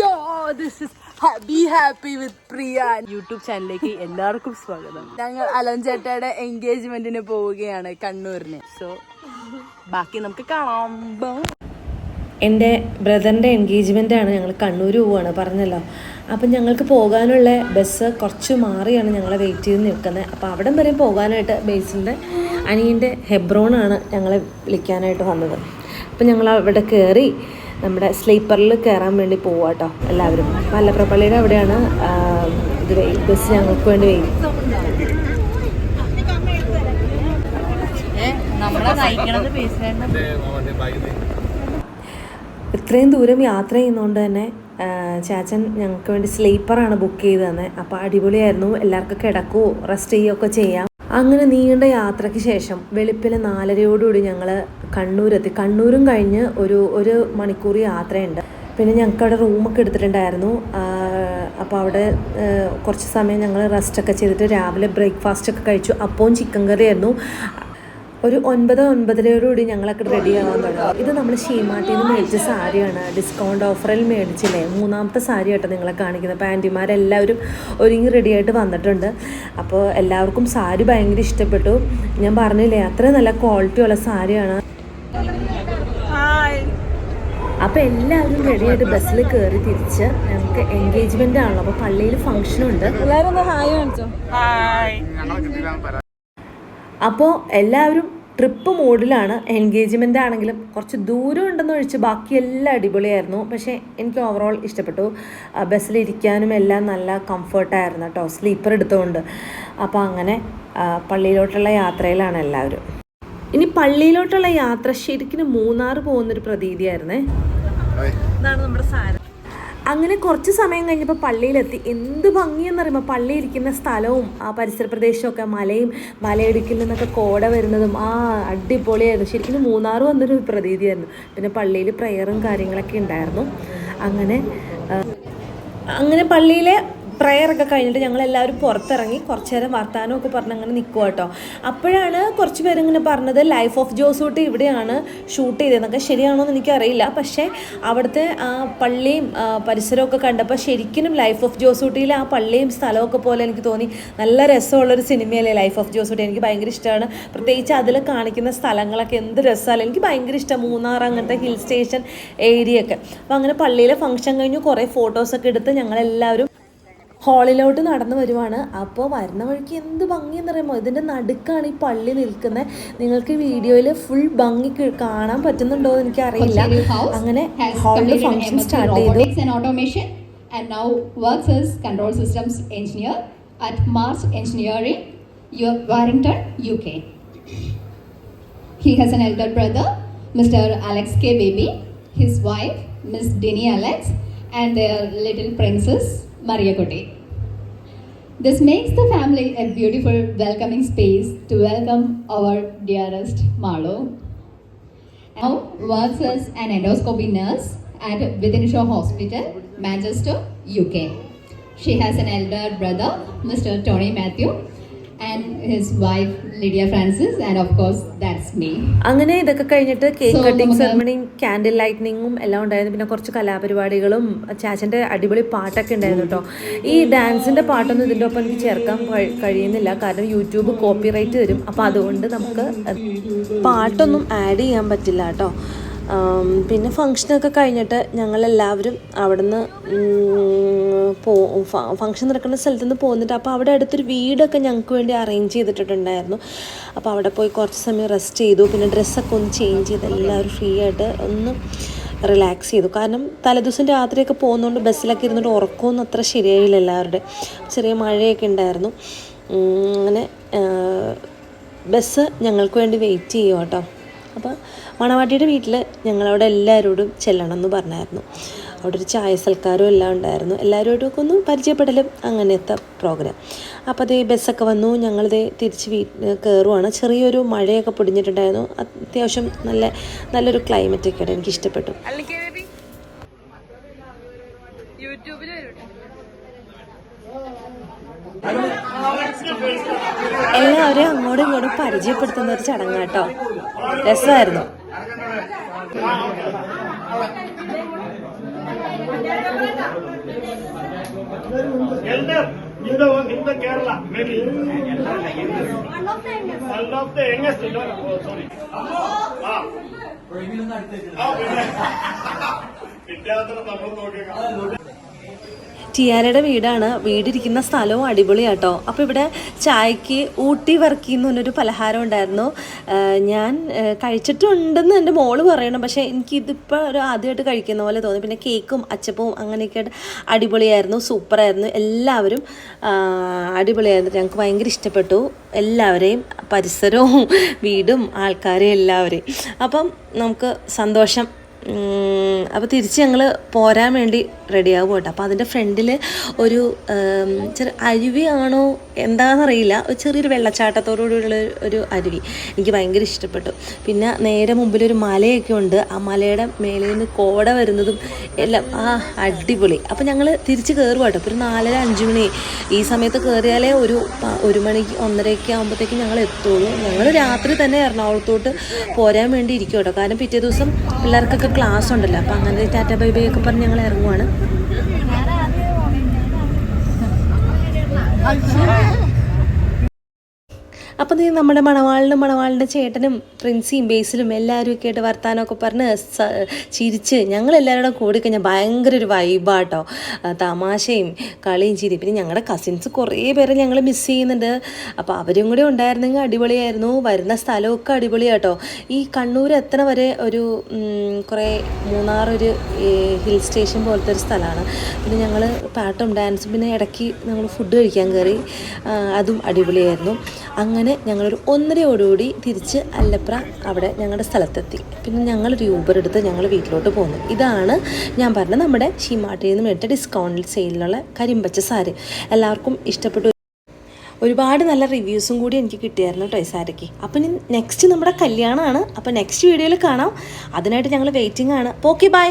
Yo this is B happy with Priya YouTube ചാനലിലേക്ക് എല്ലാവർക്കും സ്വാഗതം. ഞങ്ങൾ അലഞ്ചേട്ടയുടെ എൻഗേജ്മെന്റിന് പോവുകയാണ് കണ്ണൂരിന്. സോ ബാക്കി നമുക്ക് കാണാം. എന്റെ ബ്രദറിന്റെ എൻഗേജ്മെന്റ് ആണ് ഞങ്ങൾ കണ്ണൂർ പോവുകയാണ് പറഞ്ഞല്ലോ. അപ്പം ഞങ്ങൾക്ക് പോകാനുള്ള ബസ് കുറച്ച് മാറിയാണ് ഞങ്ങളെ വെയിറ്റ് ചെയ്ത് നിൽക്കുന്നത്. അപ്പോൾ അവിടം വരെ പോകാനായിട്ട് ബേസിന്റെ അനിയന്റെ ഹെബ്രോണാണ് ഞങ്ങളെ വിളിക്കാനായിട്ട് വന്നത്. അപ്പം ഞങ്ങൾ അവിടെ കയറി നമ്മുടെ സ്ലീപ്പറിൽ കയറാൻ വേണ്ടി പോവാം കേട്ടോ എല്ലാവരും. മലപ്രപ്പള്ളിയുടെ അവിടെയാണ് ഇത് ബസ് ഞങ്ങൾക്ക് വേണ്ടി വെയിറ്റ് ബേസിലാണ് ഇത്രയും ദൂരം യാത്ര ചെയ്യുന്നതുകൊണ്ട് തന്നെ ചാച്ചൻ ഞങ്ങൾക്ക് വേണ്ടി സ്ലീപ്പറാണ് ബുക്ക് ചെയ്ത് തന്നെ അപ്പോൾ അടിപൊളിയായിരുന്നു. എല്ലാവർക്കും കിടക്കുകയോ റെസ്റ്റ് ചെയ്യുകയൊക്കെ ചെയ്യാം. അങ്ങനെ നീണ്ട യാത്രയ്ക്ക് ശേഷം വെളുപ്പിലെ നാലരയോടുകൂടി ഞങ്ങൾ കണ്ണൂരെത്തി. കണ്ണൂരും കഴിഞ്ഞ് ഒരു ഒരു മണിക്കൂർ യാത്രയുണ്ട്. പിന്നെ ഞങ്ങൾക്ക് അവിടെ റൂമൊക്കെ എടുത്തിട്ടുണ്ടായിരുന്നു അപ്പോൾ അവിടെ കുറച്ച് സമയം ഞങ്ങൾ റെസ്റ്റൊക്കെ ചെയ്തിട്ട് രാവിലെ ബ്രേക്ക്ഫാസ്റ്റ് ഒക്കെ കഴിച്ചു. അപ്പവും ചിക്കൻ കറിയായിരുന്നു ഒരു ഒൻപത് ഒൻപതരയോടുകൂടി ഞങ്ങളൊക്കെ റെഡി ആവാൻ തുടങ്ങും. ഇത് നമ്മൾ ഷീമാട്ടിൽ നിന്ന് മേടിച്ച സാരിയാണ്. ഡിസ്കൗണ്ട് ഓഫറിൽ മേടിച്ചില്ലേ? മൂന്നാമത്തെ സാരി കേട്ടോ നിങ്ങളെ കാണിക്കുന്നത്. പാന്റിമാരെല്ലാവരും ഒരുങ്ങി റെഡിയായിട്ട് വന്നിട്ടുണ്ട്. അപ്പോൾ എല്ലാവർക്കും സാരി ഭയങ്കര ഇഷ്ടപ്പെട്ടു. ഞാൻ പറഞ്ഞില്ലേ അത്ര നല്ല ക്വാളിറ്റി ഉള്ള സാരിയാണ്. അപ്പോൾ എല്ലാവരും റെഡിയായിട്ട് ബസ്സിൽ കയറി തിരിച്ച് ഞങ്ങൾക്ക് എൻഗേജ്മെന്റ് ആണല്ലോ. അപ്പോൾ പള്ളിയിൽ ഫംഗ്ഷനുണ്ട് എല്ലാരും ഒന്ന് ഹായ് കാണിച്ചോ? അപ്പോൾ എല്ലാവരും ട്രിപ്പ് മോഡിലാണ് എൻഗേജ്മെന്റ് ആണെങ്കിലും കുറച്ച് ദൂരം ഉണ്ടെന്ന് ഒഴിച്ച് ബാക്കി എല്ലാം അടിപൊളിയായിരുന്നു. പക്ഷേ എനിക്ക് ഓവറോൾ ഇഷ്ടപ്പെട്ടു. ബസ്സിലിരിക്കാനും എല്ലാം നല്ല കംഫർട്ടായിരുന്നു കേട്ടോ സ്ലീപ്പർ എടുത്തുകൊണ്ട് അപ്പോൾ അങ്ങനെ പള്ളിയിലോട്ടുള്ള യാത്രയിലാണ് എല്ലാവരും. ഇനി പള്ളിയിലോട്ടുള്ള യാത്ര ശരിക്കും മൂന്നാർ പോകുന്നൊരു പ്രതീതിയായിരുന്നേ? ഇതാണ് നമ്മുടെ സാരം. അങ്ങനെ കുറച്ച് സമയം കഴിഞ്ഞപ്പോൾ പള്ളിയിലെത്തി. എന്ത് ഭംഗിയെന്ന് പറയുമ്പോൾ പള്ളി ഇരിക്കുന്ന സ്ഥലവും ആ പരിസര പ്രദേശമൊക്കെ മലയും മലയിടുക്കിൽ നിന്നൊക്കെ കോട വരുന്നതും ആ അടിപൊളിയായിരുന്നു. ശരിക്കും മൂന്നാർ വന്നൊരു പ്രതീതിയായിരുന്നു. പിന്നെ പള്ളിയിൽ പ്രയറും കാര്യങ്ങളൊക്കെ ഉണ്ടായിരുന്നു. അങ്ങനെ അങ്ങനെ പള്ളിയിലെ പ്രയറൊക്കെ കഴിഞ്ഞിട്ട് ഞങ്ങൾ എല്ലാവരും പുറത്തിറങ്ങി കുറച്ച് നേരം വർത്തമാനമൊക്കെ പറഞ്ഞ് അങ്ങനെ നിൽക്കുക കേട്ടോ. അപ്പോഴാണ് കുറച്ച് പേരിങ്ങനെ പറഞ്ഞത് ലൈഫ് ഓഫ് ജോസൂട്ടി ഇവിടെയാണ് ഷൂട്ട് ചെയ്തതെന്നൊക്കെ. ശരിയാണോ എന്ന് എനിക്കറിയില്ല. പക്ഷേ അവിടുത്തെ ആ പള്ളിയും പരിസരമൊക്കെ കണ്ടപ്പോൾ ശരിക്കും ലൈഫ് ഓഫ് ജോസൂട്ടിയിലെ ആ പള്ളിയും സ്ഥലമൊക്കെ പോലെ എനിക്ക് തോന്നി. നല്ല രസമുള്ളൊരു സിനിമയല്ലേ ലൈഫ് ഓഫ് ജോസൂട്ടി എനിക്ക് ഭയങ്കര ഇഷ്ടമാണ്. പ്രത്യേകിച്ച് അതിൽ കാണിക്കുന്ന സ്ഥലങ്ങളൊക്കെ എന്ത് രസമല്ല. എനിക്ക് ഭയങ്കര ഇഷ്ടം മൂന്നാർ അങ്ങനത്തെ ഹിൽ സ്റ്റേഷൻ ഏരിയ ഒക്കെ അപ്പോൾ അങ്ങനെ പള്ളിയിലെ ഫംഗ്ഷൻ കഴിഞ്ഞ്. കുറേ ഫോട്ടോസൊക്കെ എടുത്ത് ഞങ്ങളെല്ലാവരും ഹാളിലോട്ട് നടന്നു വരുവാണ് അപ്പോൾ വരുന്ന വഴിക്ക് എന്ത് ഭംഗിയെന്ന് പറയുമ്പോൾ ഇതിന്റെ നടുക്കാണ് ഈ പള്ളി നിൽക്കുന്നത് നിങ്ങൾക്ക് വീഡിയോയിൽ ഫുൾ ഭംഗി കാണാൻ പറ്റുന്നുണ്ടോ എന്ന് എനിക്കറിയില്ല അങ്ങനെ ഹാളിൽ ഫംഗ്ഷൻ സ്റ്റാർട്ട് ചെയ്തു and now works as control systems engineer at Mars Engineering, Warrington, UK. He has an elder brother, Mr. Alex K. Baby, his wife, Miss Denny Alex, and their little princess, Maria Kote. This makes the family a beautiful, welcoming space to welcome our dearest Marlo. Now works as an endoscopy nurse at Vidyanisha Hospital, Manchester, UK. She has an elder brother, Mr. Tony Matthew, അങ്ങനെ ഇതൊക്കെ കഴിഞ്ഞിട്ട് cake cutting സെറമണിയും candle ലൈറ്റിനിങ്ങും എല്ലാം ഉണ്ടായിരുന്നു. പിന്നെ കുറച്ച് കലാപരിപാടികളും ചാച്ചന്റെ അടിപൊളി പാട്ടൊക്കെ ഉണ്ടായിരുന്നു കേട്ടോ. ഈ ഡാൻസിന്റെ പാട്ടൊന്നും ഇതിന്റെ ഒപ്പം എനിക്ക് ചേർക്കാൻ കഴി- കഴിയുന്നില്ല. കാരണം യൂട്യൂബ് കോപ്പി റൈറ്റ് തരും അപ്പോൾ അതുകൊണ്ട് നമുക്ക് പാട്ടൊന്നും ആഡ് ചെയ്യാൻ പറ്റില്ല കേട്ടോ. പിന്നെ ഫങ്ഷനൊക്കെ കഴിഞ്ഞിട്ട് ഞങ്ങളെല്ലാവരും അവിടുന്ന് പോ ഫങ്ഷൻ നടക്കുന്ന സ്ഥലത്തു നിന്ന് പോന്നിട്ട് അപ്പോൾ അവിടെ അടുത്തൊരു വീടൊക്കെ ഞങ്ങൾക്ക് വേണ്ടി അറേഞ്ച് ചെയ്തിട്ടുണ്ടായിരുന്നു. അപ്പോൾ അവിടെ പോയി കുറച്ച് സമയം റെസ്റ്റ് ചെയ്തു. പിന്നെ ഡ്രസ്സൊക്കെ ഒന്ന് ചേഞ്ച് ചെയ്ത് എല്ലാവരും ഫ്രീ ആയിട്ട് ഒന്ന് റിലാക്സ് ചെയ്തു. കാരണം തലേദിവസം രാത്രിയൊക്കെ പോകുന്നതുകൊണ്ട് ബസ്സിലൊക്കെ ഇരുന്നിട്ട് ഉറക്കമൊന്നും അത്ര ശരിയായില്ല എല്ലാവരുടെ ചെറിയ മഴയൊക്കെ ഉണ്ടായിരുന്നു. അങ്ങനെ ബസ് ഞങ്ങൾക്ക് വേണ്ടി വെയിറ്റ് ചെയ്യും കേട്ടോ. അപ്പോൾ മണവാട്ടിയുടെ വീട്ടിൽ ഞങ്ങളവിടെ എല്ലാവരോടും ചെല്ലണം എന്ന് പറഞ്ഞായിരുന്നു. അവിടെ ഒരു ചായ സൽക്കാരവും എല്ലാം ഉണ്ടായിരുന്നു. എല്ലാവരോടൊക്കെ ഒന്ന് പരിചയപ്പെടലും അങ്ങനത്തെ പ്രോഗ്രാം അപ്പോൾ അതേ ബസ്സൊക്കെ വന്നു. ഞങ്ങളിത് തിരിച്ച് വീ കയറുവാണ് ചെറിയൊരു മഴയൊക്കെ പൊടിഞ്ഞിട്ടുണ്ടായിരുന്നു. അത്യാവശ്യം നല്ല നല്ലൊരു ക്ലൈമറ്റ് ഒക്കെയാണ് എനിക്ക് ഇഷ്ടപ്പെട്ടു യൂട്യൂബിൽ വരും എല്ലാവരെയും അങ്ങോട്ടും ഇങ്ങോട്ടും പരിചയപ്പെടുത്തുന്ന ഒരു ചടങ്ങ് കേട്ടോ. രസമായിരുന്നു. വിദ്യാർത്ഥികളെ നമ്മൾ നോക്കിയേക്കാം. ടിയാരയുടെ വീടാണ്. വീടിരിക്കുന്ന സ്ഥലവും അടിപൊളിയാട്ടോ. അപ്പോൾ ഇവിടെ ചായക്ക് ഊട്ടി വർക്കി എന്ന് പറഞ്ഞൊരു പലഹാരം ഉണ്ടായിരുന്നു. ഞാൻ കഴിച്ചിട്ടുണ്ടെന്ന് എന്റെ മോൾ പറയണം. പക്ഷേ എനിക്കിതിപ്പോൾ ഒരു ആദ്യമായിട്ട് കഴിക്കുന്ന പോലെ തോന്നി. പിന്നെ കേക്കും അച്ചപ്പവും അങ്ങനെയൊക്കെ അടിപൊളിയായിരുന്നു. സൂപ്പറായിരുന്നു. എല്ലാവരും അടിപൊളിയായിരുന്നു. ഞങ്ങൾക്ക് ഭയങ്കര ഇഷ്ടപ്പെട്ടു. എല്ലാവരെയും പരിസരവും വീടും ആൾക്കാരെയും എല്ലാവരെയും. അപ്പം നമുക്ക് സന്തോഷം. അപ്പോൾ തിരിച്ച് ഞങ്ങൾ പോരാൻ വേണ്ടി റെഡിയാകും കേട്ടോ അപ്പോൾ അതിന്റെ ഫ്രണ്ടിൽ ഒരു ചെറിയ അരുവി ആണോ എന്താണെന്നറിയില്ല ഒരു ചെറിയൊരു വെള്ളച്ചാട്ടത്തോടുകൂടിയുള്ള ഒരു അരുവി എനിക്ക് ഭയങ്കര ഇഷ്ടപ്പെട്ടു. പിന്നെ നേരെ മുമ്പിൽ ഒരു മലയൊക്കെ ഉണ്ട്. ആ മലയുടെ മേലിൽ നിന്ന് കോട വരുന്നതും എല്ലാം ആ അടിപൊളി. അപ്പോൾ ഞങ്ങൾ തിരിച്ച് കയറും കേട്ടോ. ഒരു നാലര അഞ്ച് മണി. ഈ സമയത്ത് കയറിയാലേ ഒരു ഒരു മണിക്ക് ഒന്നരയൊക്കെ ആകുമ്പോഴത്തേക്കും ഞങ്ങൾ എത്തുള്ളൂ ഞങ്ങൾ രാത്രി തന്നെ എറണാകുളത്തോട്ട് പോരാൻ വേണ്ടി ഇരിക്കും കേട്ടോ. കാരണം പിറ്റേ ദിവസം പിള്ളേർക്കൊക്കെ ക്ലാസ് ഉണ്ടല്ലോ അപ്പോൾ അങ്ങനെ ടാറ്റ ബൈ ബൈ ഒക്കെ പറഞ്ഞ് ഞങ്ങൾ ഇറങ്ങുവാണ്. അപ്പം നീ നമ്മുടെ മണവാളിനും മണവാളിന്റെ ചേട്ടനും പ്രിൻസിയും ബേസിലും എല്ലാവരും ഒക്കെ ആയിട്ട് വർത്താനമൊക്കെ പറഞ്ഞ് ചിരിച്ച് ഞങ്ങളെല്ലാവരും കൂടെ കഴിഞ്ഞാൽ ഭയങ്കര ഒരു വൈബാട്ടോ തമാശയും കളിയും ചിരി പിന്നെ ഞങ്ങളുടെ കസിൻസ് കുറേ പേരെ ഞങ്ങൾ മിസ് ചെയ്യുന്നുണ്ട്. അപ്പോൾ അവരും കൂടി ഉണ്ടായിരുന്നെങ്കിൽ അടിപൊളിയായിരുന്നു. വരുന്ന സ്ഥലമൊക്കെ അടിപൊളിയാട്ടോ. ഈ കണ്ണൂർ എത്ര വരെ ഒരു കുറേ മൂന്നാർ ഒരു ഹിൽ സ്റ്റേഷൻ പോലത്തെ ഒരു സ്ഥലമാണ് പിന്നെ ഞങ്ങൾ പാട്ടും ഡാൻസും പിന്നെ ഇടയ്ക്ക് ഞങ്ങൾ ഫുഡ് കഴിക്കാൻ കയറി അതും അടിപൊളിയായിരുന്നു. അങ്ങനെ ഞങ്ങളൊരു ഒന്നരയോടുകൂടി തിരിച്ച് അല്ലപ്ര അവിടെ ഞങ്ങളുടെ സ്ഥലത്തെത്തി. പിന്നെ ഞങ്ങളൊരു യൂബർ എടുത്ത് ഞങ്ങൾ വീട്ടിലോട്ട് പോന്നു. ഇതാണ് ഞാൻ പറഞ്ഞ നമ്മുടെ ഷീമാട്ടിൽ നിന്ന് മേടിച്ച ഡിസ്കൗണ്ടിൽ സെയിലിലുള്ള കരിമ്പച്ച സാരി. എല്ലാവർക്കും ഇഷ്ടപ്പെട്ടു. ഒരുപാട് നല്ല റിവ്യൂസും കൂടി എനിക്ക് കിട്ടിയായിരുന്നു കേട്ടോ ഈ സാരിക്ക്. അപ്പം ഇനി നെക്സ്റ്റ് നമ്മുടെ കല്യാണമാണ്. അപ്പോൾ നെക്സ്റ്റ് വീഡിയോയിൽ കാണാം. അതിനായിട്ട് ഞങ്ങൾ വെയിറ്റിംഗ് ആണ്. Okay bye